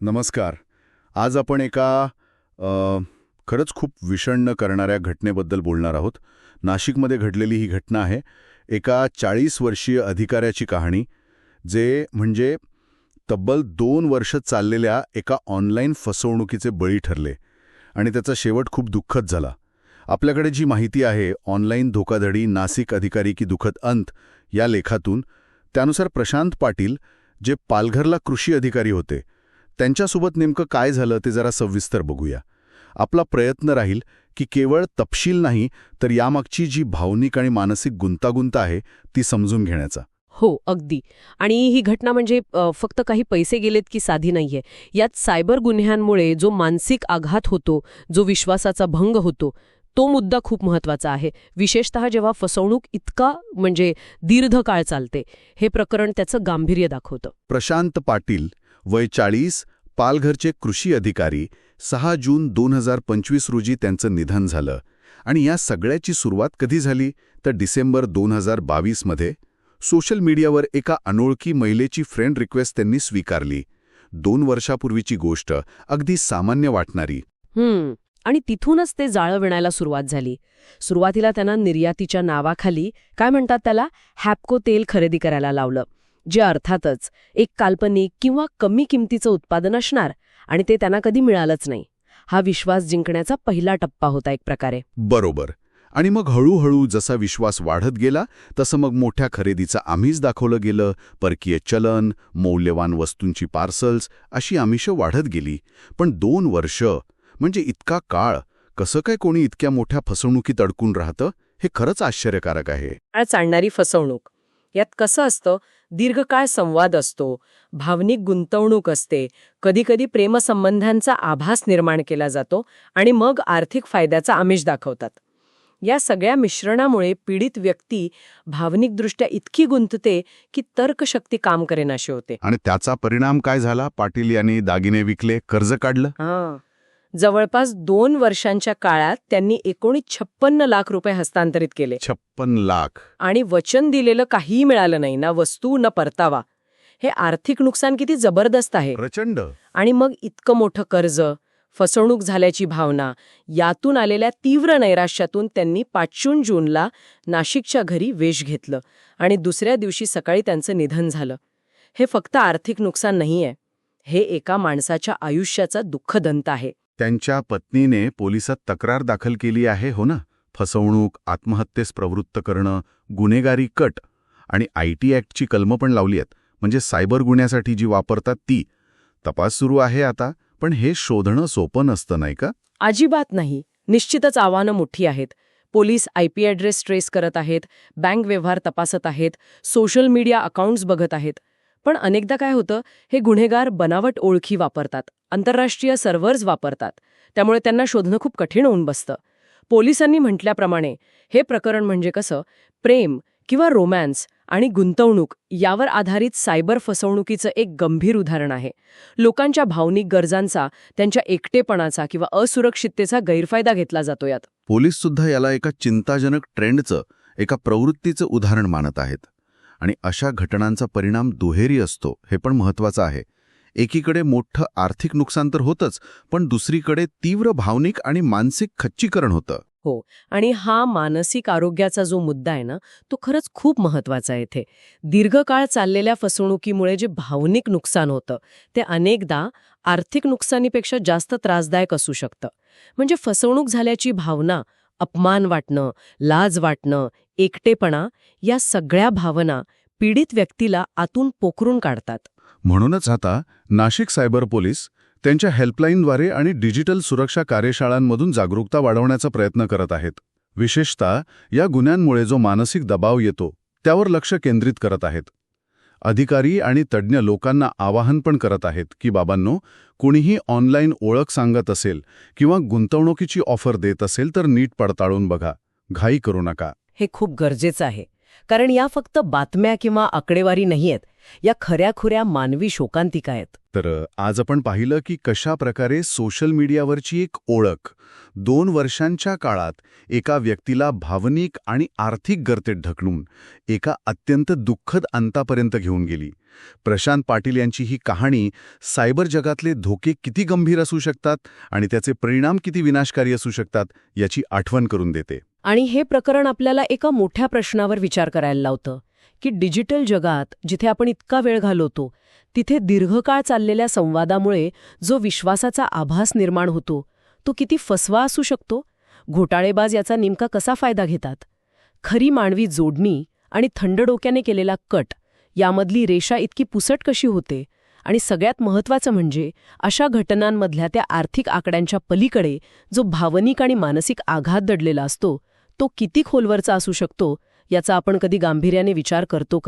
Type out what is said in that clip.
नमस्कार. आज आपण एका अ, खरंच खूप विषण्ण करणाऱ्या घटनेबद्दल बोलणार आहोत. नाशिकमध्ये घडलेली ही घटना आहे. एका चाळीस वर्षीय अधिकाऱ्याची कहाणी जे म्हणजे तब्बल दोन वर्ष चाललेल्या एका ऑनलाईन फसवणुकीचे बळी ठरले आणि त्याचा शेवट खूप दुःखद झाला. आपल्याकडे जी माहिती आहे ऑनलाईन धोकाधडी नासिक अधिकारी की दुःखद अंत या लेखातून त्यानुसार प्रशांत पाटील जे पालघरला कृषी अधिकारी होते त्यांच्यासोबत नेमकं काय झालं ते जरा सविस्तर बघूया. आपला प्रयत्न राहील की केवळ तपशील नाही तर यामागची जी भावनिक आणि मानसिक गुंतागुंत आहे ती समजून घेण्याचा. हो अगदी. आणि ही घटना म्हणजे फक्त काही पैसे गेलेत की साधी नाहीये. यात सायबर गुन्ह्यांमुळे जो मानसिक आघात होतो जो विश्वासाचा भंग होतो तो मुद्दा खूप महत्त्वाचा आहे. विशेषतः जेव्हा फसवणूक इतका म्हणजे दीर्घकाळ चालते हे प्रकरण त्याचं गांभीर्य दाखवतं. प्रशांत पाटील वय चाळीस पालघरचे कृषी अधिकारी सहा जून दोन हजार पंचवीस रोजी त्यांचं निधन झालं. आणि या सगळ्याची सुरुवात कधी झाली? तर डिसेंबर दोन हजार बावीसमध्ये सोशल मीडियावर एका अनोळखी महिलेची फ्रेंड रिक्वेस्ट त्यांनी स्वीकारली. दोन वर्षापूर्वीची गोष्ट अगदी सामान्य वाटणारी. हम्म आणि तिथूनच ते जाळं विणायला सुरुवात झाली. सुरुवातीला त्यांना निर्यातीच्या नावाखाली काय म्हणतात त्याला? हॅपको तेल खरेदी करायला लावलं. जे अर्थातच एक काल्पनिक किंवा कमी किमतीचं उत्पादन असणार आणि ते त्यांना कधी मिळालंच नाही. हा विश्वास जिंकण्याचा पहिला टप्पा होता एक प्रकारे. बरोबर. आणि मग हळूहळू जसा विश्वास वाढत गेला तसं मग मोठ्या खरेदीचं आमिष दाखवलं गेलं. परकीय चलन मौल्यवान वस्तूंची पार्सल्स अशी आमिषं वाढत गेली. पण दोन वर्ष म्हणजे इतका काळ कसं काय कोणी इतक्या मोठ्या फसवणुकीत अडकून राहतं हे खरंच आश्चर्यकारक आहे. चालणारी फसवणूक. यात कसं असतं दीर्घकाळ संवाद असतो. भावनिक गुंतवणूक असते. कधीकधी प्रेमसंबंधांचा आभास निर्माण केला जातो आणि मग आर्थिक फायद्याचा आमिष दाखवतात. या सगळ्या मिश्रणामुळे पीडित व्यक्ती भावनिकदृष्ट्या इतकी गुंतते की तर्कशक्ती काम करेनाशी होते. आणि त्याचा परिणाम काय झाला? पाटील यांनी दागिने विकले कर्ज काढलं. जवळपास दोन वर्षांच्या काळात त्यांनी एकोणीस छप्पन्न लाख रुपये हस्तांतरित केले. छप्पन लाख. आणि वचन दिलेलं काहीही मिळालं नाही ना वस्तू न परतावा. हे आर्थिक नुकसान किती जबरदस्त आहे. प्रचंड. आणि मग इतकं मोठं कर्ज फसवणूक झाल्याची भावना यातून आलेल्या तीव्र नैराश्यातून त्यांनी पाचशून जूनला नाशिकच्या घरी वेश घेतलं आणि दुसऱ्या दिवशी सकाळी त्यांचं निधन झालं. हे फक्त आर्थिक नुकसान नाहीये. हे एका माणसाच्या आयुष्याचा दुःखदंत आहे. त्यांच्या पत्नीने पोलिसात तक्रार दाखल केली आहे हो ना? फसवणूक आत्महत्येस प्रवृत्त करणं गुन्हेगारी कट आणि आय टी ॲक्टची कलमं पण लावली आहेत. म्हणजे सायबर गुन्ह्यासाठी जी वापरतात ती. तपास सुरू आहे आता पण हे शोधणं सोपं नसतं नाही का? अजिबात नाही. निश्चितच आव्हानं मोठी आहेत. Police I P address trace करत आहेत बँक व्यवहार तपासत आहेत सोशल मीडिया अकाउंट्स बघत आहेत. पण अनेकदा काय होतं हे गुन्हेगार बनावट ओळखी वापरतात आंतरराष्ट्रीय सर्व्हर्स वापरतात त्यामुळे त्यांना शोधणं खूप कठीण होऊन बसतं. पोलिसांनी म्हटल्याप्रमाणे हे प्रकरण म्हणजे कसं प्रेम किंवा रोमॅन्स आणि गुंतवणूक यावर आधारित सायबर फसवणुकीचं एक गंभीर उदाहरण आहे. लोकांच्या भावनिक गरजांचा त्यांच्या एकटेपणाचा किंवा असुरक्षिततेचा गैरफायदा घेतला जातो यात पोलीस सुद्धा याला एका चिंताजनक ट्रेंडचं एका प्रवृत्तीचं उदाहरण मानत आहेत. आणि अशा घटनांचा परिणाम दुहेरी असतो हे पण महत्वाचं आहे. एकीकडे मोठं आर्थिक नुकसान तर होतंच पण दुसरीकडे तीव्र भावनिक आणि मानसिक खच्चीकरण होतं. हो आणि हा मानसिक आरोग्याचा जो मुद्दा आहे ना तो खरंच खूप महत्त्वाचा आहे इथे. दीर्घकाळ चाललेल्या फसवणुकीमुळे जे भावनिक नुकसान होतं ते अनेकदा आर्थिक नुकसानीपेक्षा जास्त त्रासदायक असू शकतं. म्हणजे फसवणूक झाल्याची भावना अपमान वाटणं लाज वाटणं एकटेपणा या सगळ्या भावना पीडित व्यक्तीला आतून पोखरून काढतात. म्हणूनच आता नाशिक सायबर पोलीस त्यांच्या हेल्पलाईनद्वारे आणि डिजिटल सुरक्षा कार्यशाळांमधून जागरूकता वाढवण्याचा प्रयत्न करत आहेत. विशेषतः या गुन्ह्यांमुळे जो मानसिक दबाव येतो त्यावर लक्ष केंद्रित करत आहेत. अधिकारी आणि तज्ज्ञ लोकांना आवाहन पण करत आहेत की बाबांनो कुणीही ऑनलाईन ओळख सांगत असेल किंवा गुंतवणुकीची ऑफर देत असेल तर नीट पडताळून बघा. घाई करू नका. हे खूप गरजेचं आहे. कारण या फक्त बातम्या किंवा आकडेवारी नाहीयेत. या खऱ्याखुऱ्या मानवी शोकांतिका आहेत. तर आज आपण पाहिलं की कशा प्रकारे सोशल मीडियावरची एक ओळख दोन वर्षांच्या काळात एका व्यक्तीला भावनिक आणि आर्थिक गर्तेत ढकलून एका अत्यंत दुःखद अंतापर्यंत घेऊन गेली. प्रशांत पाटील यांची ही कहाणी सायबर जगातले धोके किती गंभीर असू शकतात आणि त्याचे परिणाम किती विनाशकारी असू शकतात याची आठवण करून देते. आणि हे प्रकरण आपल्याला एका मोठ्या प्रश्नावर विचार करायला लावतं. की डिजिटल जगात जिथे आपण इतका वेळ घालवतो तिथे दीर्घकाळ चाललेल्या संवादामुळे जो विश्वासाचा आभास निर्माण होतो तो किती फसवा असू शकतो? घोटाळेबाज याचा नेमका कसा फायदा घेतात? खरी मानवी जोडणी आणि थंड डोक्याने केलेला कट यामधली रेषा इतकी पुसट कशी होते? आणि सगळ्यात महत्त्वाचं म्हणजे अशा घटनांमधल्या त्या आर्थिक आकड्यांच्या पलीकडे जो भावनिक आणि मानसिक आघात दडलेला असतो तो किती खोलवरचा असू शकतो? याचा आपण कधी गांभीर्याने विचार करतो का?